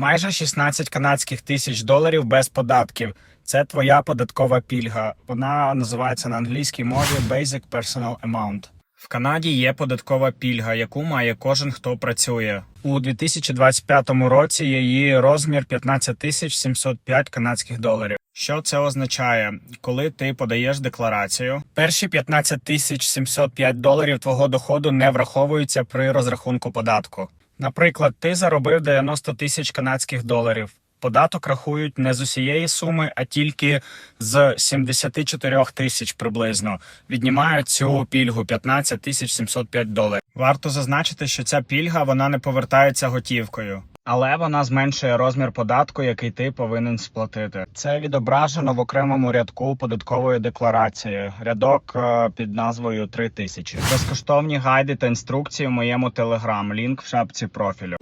Майже 16 канадських тисяч доларів без податків. Це твоя податкова пільга. Вона називається на англійській мові Basic Personal Amount. В Канаді є податкова пільга, яку має кожен, хто працює. У 2025 році її розмір 15 тисяч 705 канадських доларів. Що це означає, коли ти подаєш декларацію? Перші 15 тисяч 705 доларів твого доходу не враховуються при розрахунку податку. Наприклад, ти заробив 90 тисяч канадських доларів. Податок рахують не з усієї суми, а тільки з 74 тисяч приблизно. Віднімають цю пільгу 15 тисяч 705 доларів. Варто зазначити, що ця пільга вона не повертається готівкою. Але вона зменшує розмір податку, який ти повинен сплатити. Це відображено в окремому рядку податкової декларації. Рядок е, під назвою 3000. Безкоштовні гайди та інструкції в моєму телеграм. Лінк в шапці профілю.